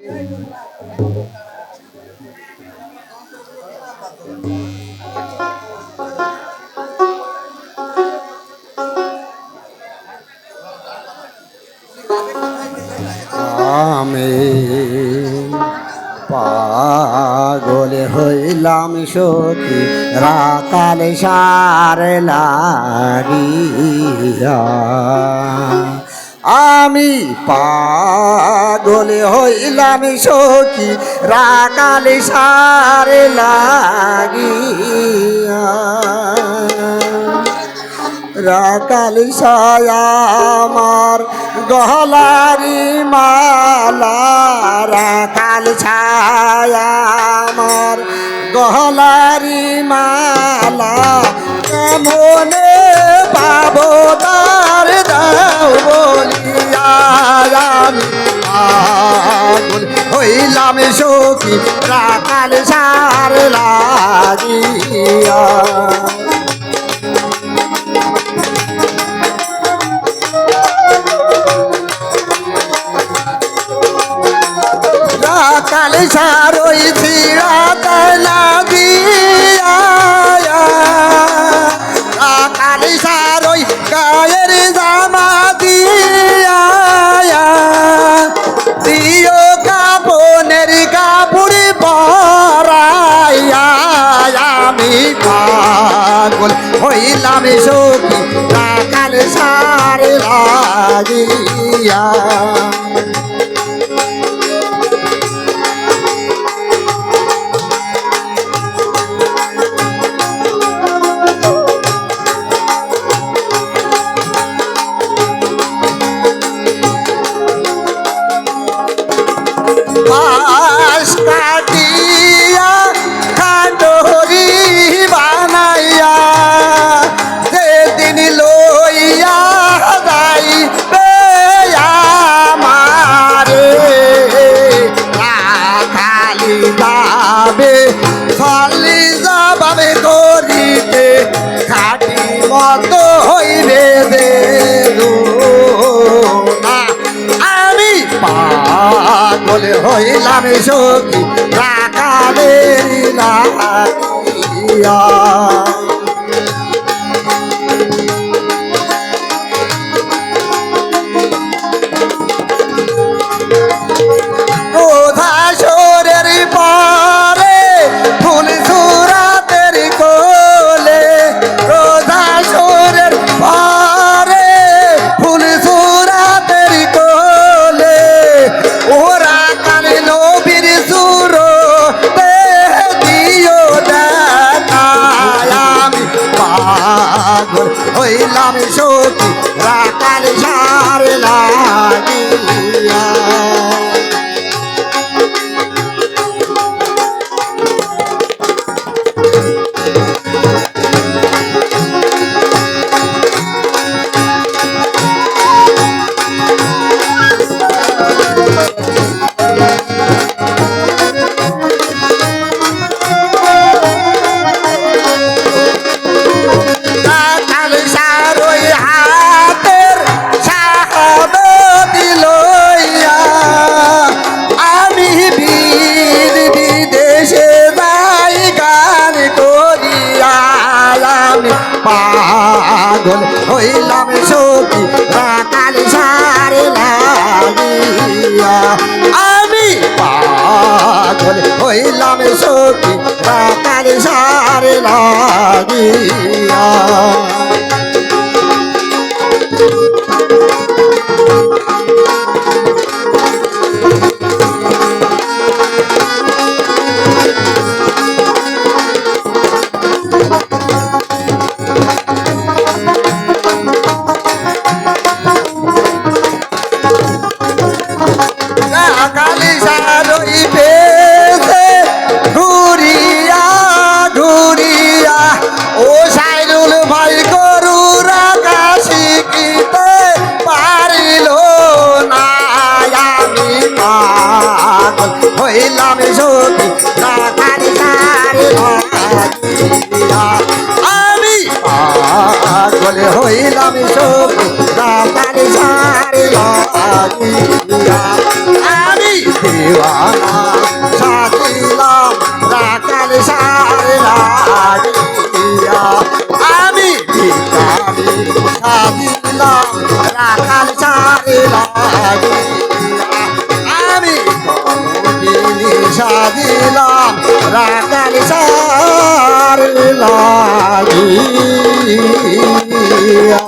আমি পাগল হইলাম সখী রাকাল সার লাগিয়া। আমি পাগল হইলাম সখী রাকাল সার লাগিয়া। রাকাল ছায়ামার গহলারি মালা রাকাল ছায়ামার গহলারি মালা। কেমনে পাবো তার দাও আমি পাগল হইলাম সখী রাকাল সার লাগিয়া রাকাল সারই ছিড়াতলা দিয়া পাগল হইলাম সখী রাকাল সার লাগিয়া। হইবে না আমি পাগল হইলাম সখী রাখা লাগিয়া হইলাম পাগল হইলাম সখী কাল সারে লাগিয়া। আমি পাগল হইলাম সখী কাল সারে লাগিয়া। হইলাম সখী রামার সারে লাগিয়া আমি দিওয়ানা সাকিলাম রাকার সারে লাগিয়া আমি ভিকারি সাকিলাম রাকার সারে লাগিয়া আমি সাদিলাম রাকার সারে লাগিয়া দিয়া